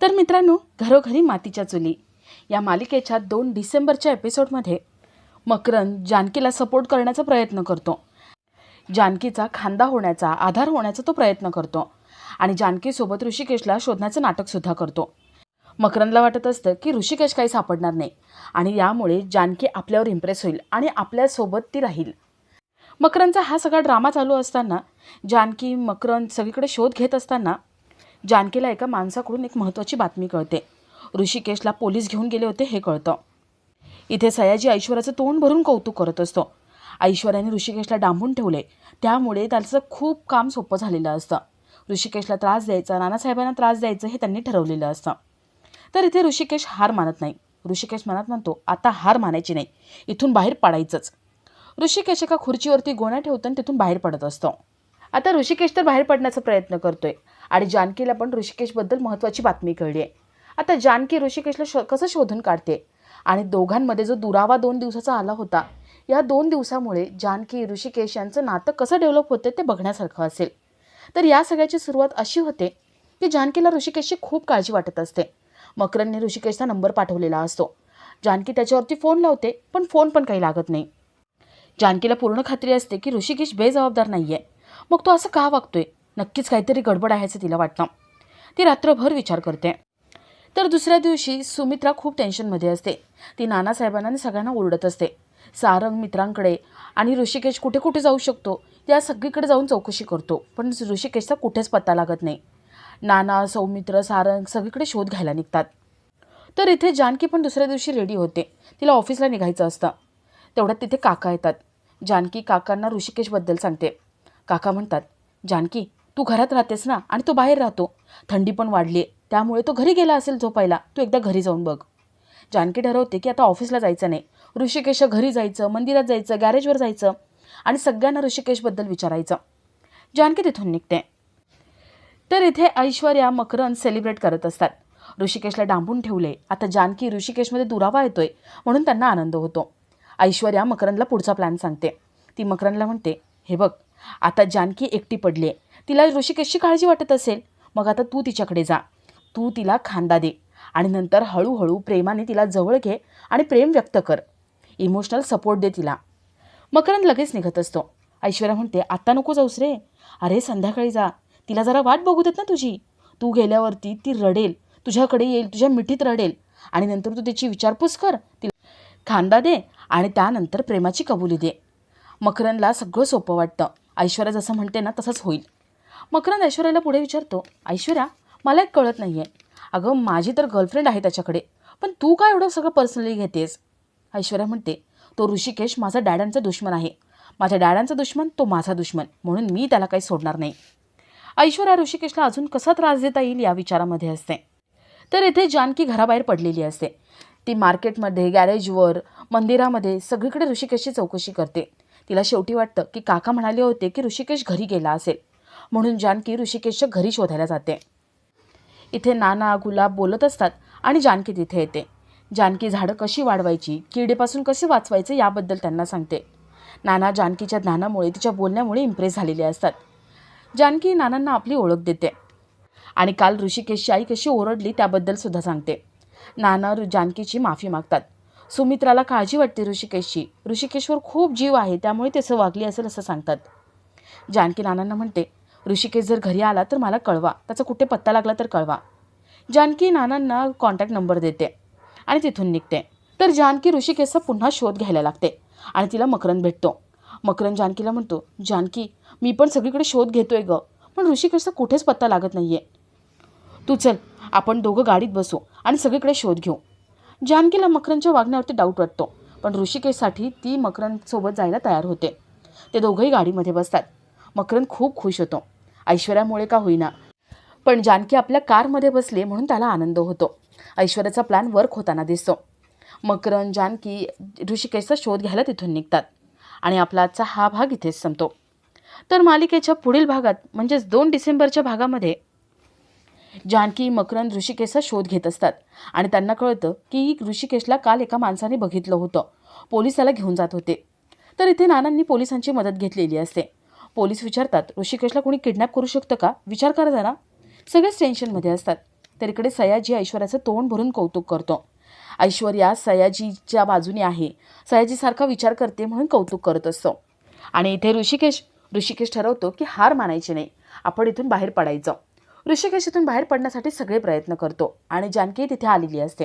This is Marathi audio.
तर मित्रांनो घरोघरी मातीच्या चुली. या मालिकेच्या दोन डिसेंबरच्या एपिसोडमध्ये मकरंद जानकीला सपोर्ट करण्याचा प्रयत्न करतो. जानकीचा खांदा होण्याचा आधार होण्याचा तो प्रयत्न करतो आणि जानकीसोबत ऋषिकेशला शोधण्याचं नाटकसुद्धा करतो. मकरंदला वाटत असतं की ऋषिकेश काही सापडणार नाही आणि यामुळे जानकी आपल्यावर इम्प्रेस होईल आणि आपल्यासोबत ती राहील. मकरंदचा हा सगळा ड्रामा चालू असताना जानकी मकरंद सगळीकडे शोध घेत असताना जानकीला एका माणसाकडून एक महत्त्वाची बातमी कळते. ऋषिकेशला पोलीस घेऊन गेले होते हे कळतं. इथे सयाजी ऐश्वर्याचं तोंड भरून कौतुक करत असतो. ऐश्वर्याने ऋषिकेशला डांबून ठेवले. त्यामुळे त्याचं खूप काम सोपं झालेलं असतं. ऋषिकेशला त्रास द्यायचा नानासाहेबांना त्रास द्यायचं हे त्यांनी ठरवलेलं असतं. तर इथे ऋषिकेश हार मानत नाही. ऋषिकेश मनात म्हणतो आता हार मानायची नाही. इथून बाहेर पडायचंच. ऋषिकेश एका खुर्चीवरती गोण्या ठेवतो आणि तिथून बाहेर पडत असतो. आता ऋषिकेश तर बाहेर पडण्याचा प्रयत्न करतोय. आणि जानकीला पण ऋषिकेशबद्दल महत्त्वाची बातमी कळली आहे. आता जानकी ऋषिकेशला शो कसं शोधून काढते? आणि दोघांमध्ये जो दुरावा दोन दिवसाचा आला होता या दोन दिवसामुळे जानकी ऋषिकेश यांचं नातं कसं डेव्हलप होतं ते बघण्यासारखं असेल. तर या सगळ्याची सुरुवात अशी होते की जानकीला ऋषिकेशची खूप काळजी वाटत असते. मकरनने ऋषिकेशचा नंबर पाठवलेला असतो. जानकी त्याच्यावरती फोन लावते पण फोन पण काही लागत नाही. जानकीला पूर्ण खात्री असते की ऋषिकेश बेजबाबदार नाही आहे मग तो असं का वागतोय? नक्कीच काहीतरी गडबड आहे असं तिला वाटतं. ती रात्रभर विचार करते. तर दुसऱ्या दिवशी सुमित्रा खूप टेन्शनमध्ये असते. ती नानासाहेबांना आणि सगळ्यांना ओरडत असते. सारंग मित्रांकडे आणि ऋषिकेश कुठे कुठे जाऊ शकतो त्या सगळीकडे जाऊन चौकशी करतो. पण ऋषिकेशचा कुठेच पत्ता लागत नाही. नाना सौमित्र सारंग सगळीकडे शोध घ्यायला निघतात. तर इथे जानकी पण दुसऱ्या दिवशी रेडी होते. तिला ऑफिसला निघायचं असतं. तेवढ्यात तिथे काका येतात. जानकी काकांना ऋषिकेशबद्दल सांगते. काका म्हणतात जानकी तू घरात राहतेस ना आणि तो बाहेर राहतो. थंडी पण वाढली आहे त्यामुळे तो घरी गेला असेल झोपायला. तू एकदा घरी जाऊन बघ. जानकी ठरवते की आता ऑफिसला जायचं नाही. ऋषिकेशच्या घरी जायचं मंदिरात जायचं गॅरेजवर जायचं आणि सगळ्यांना ऋषिकेशबद्दल विचारायचं. जानकी तिथून निघते. तर इथे ऐश्वर्या मकरंद सेलिब्रेट करत असतात. ऋषिकेशला डांबून ठेवले आता जानकी ऋषिकेशमध्ये दुरावा येतोय म्हणून त्यांना आनंद होतो. ऐश्वर्या मकरंदला पुढचा प्लॅन सांगते. ती मकरनला म्हणते हे बघ आता जानकी एकटी पडली आहे तिला ऋषिकेशची काळजी वाटत असेल. मग आता तू तिच्याकडे जा. तू तिला खांदा दे. आणि नंतर हळूहळू प्रेमाने तिला जवळ घे आणि प्रेम व्यक्त कर. इमोशनल सपोर्ट दे तिला. मकरंद लगेच निघत असतो. ऐश्वर्या म्हणते आत्ता नको जाऊस रे. अरे संध्याकाळी जा. तिला जरा वाट बघू देत ना तुझी. तू गेल्यावरती ती रडेल. तुझ्याकडे येईल तुझ्या मिठीत रडेल. आणि नंतर तू त्याची विचारपूस कर. तिला खांदा दे आणि त्यानंतर प्रेमाची कबुली दे. मकरंदला सगळं सोपं वाटतं. ऐश्वर्या जसं म्हणते ना तसंच होईल. मकरंद ऐश्वर्याला पुढे विचारतो ऐश्वर्या मला एक कळत नाही आहे अगं माझी तर गर्लफ्रेंड आहे त्याच्याकडे पण तू काय एवढं सगळं पर्सनली घेतेस? ऐश्वर्या म्हणते तो ऋषिकेश माझा डॅडांचा दुश्मन आहे. माझ्या डॅडांचा दुश्मन तो माझा दुश्मन म्हणून मी त्याला काही सोडणार नाही. ऐश्वर्या ऋषिकेशला अजून कसा त्रास देता येईल या विचारामध्ये असते. तर इथे जानकी घराबाहेर पडलेली असते. ती मार्केटमध्ये गॅरेजवर मंदिरामध्ये सगळीकडे ऋषिकेशची चौकशी करते. तिला शेवटी वाटतं की काका म्हणाले होते की ऋषिकेश घरी गेला असेल. म्हणून जानकी ऋषिकेशच्या घरी शोधायला जाते. इथे नाना गुलाब बोलत असतात आणि जानकी तिथे येते. जानकी झाडं कशी वाढवायची किडीपासून कसे वाचवायचे याबद्दल त्यांना सांगते. नाना जानकीच्या ज्ञानामुळे तिच्या बोलण्यामुळे इम्प्रेस झालेले असतात. जानकी नानांना आपली ओळख देते. आणि काल ऋषिकेशची आई कशी ओरडली त्याबद्दल सुद्धा सांगते. नाना ऋ- जानकीची माफी मागतात. सुमित्राला काळजी वाटते ऋषिकेशची. ऋषिकेशवर खूप जीव आहे त्यामुळे तसं वागली असेल असं सांगतात. जानकी नानांना म्हणते ऋषिकेश जर घरी आला तर मला कळवा. त्याचा कुठे पत्ता लागला तर कळवा. जानकी नानांना कॉन्टॅक्ट नंबर देते आणि तिथून निघते. तर जानकी ऋषिकेशचा पुन्हा शोध घ्यायला लागते आणि तिला मकरंद भेटतो. मकरंद जानकीला म्हणतो जानकी मी पण सगळीकडे शोध घेतोय ग पण ऋषिकेशचा कुठेच पत्ता लागत नाही आहे तू चल आपण दोघं गाडीत बसू आणि सगळीकडे शोध घेऊ. जानकीला मकरंदच्या वागण्यावरती डाऊट वाटतो पण ऋषिकेशसाठी ती मकरंदसोबत जायला तयार होते. ते दोघंही गाडीमध्ये बसतात. मकरंद खूप खुश होतो. ऐश्वर्यामुळे का होईना. पण जानकी आपल्या कारमध्ये बसली म्हणून त्याला आनंद होतो. ऐश्वर्याचा प्लॅन वर्क होताना दिसतो. मकरंद जानकी ऋषिकेशचा शोध घ्यायला तिथून निघतात आणि आपला आजचा हा भाग इथेच संपतो. तर मालिकेच्या पुढील भागात म्हणजेच दोन डिसेंबरच्या भागामध्ये जानकी मकरंद ऋषिकेशचा शोध घेत असतात आणि त्यांना कळतं की ऋषिकेशला काल एका माणसाने बघितलं होतं. पोलिसाला घेऊन जात होते. तर इथे नानांनी पोलिसांची मदत घेतलेली असते. पोलीस विचारतात ऋषिकेशला कोणी किडनॅप करू शकतं का? विचार करा जरा. सगळेच टेन्शनमध्ये असतात. तर इकडे सयाजी ऐश्वर्याचं तोंड भरून कौतुक करतो. ऐश्वर्या सयाजीच्या बाजूने आहे. सयाजीसारखा विचार करते म्हणून कौतुक करत असतो. आणि इथे ऋषिकेश ऋषिकेश ठरवतो की हार मानायची नाही. आपण इथून बाहेर पडायचं. ऋषिकेश इथून बाहेर पडण्यासाठी सगळे प्रयत्न करतो आणि जानकी तिथे आलेली असते.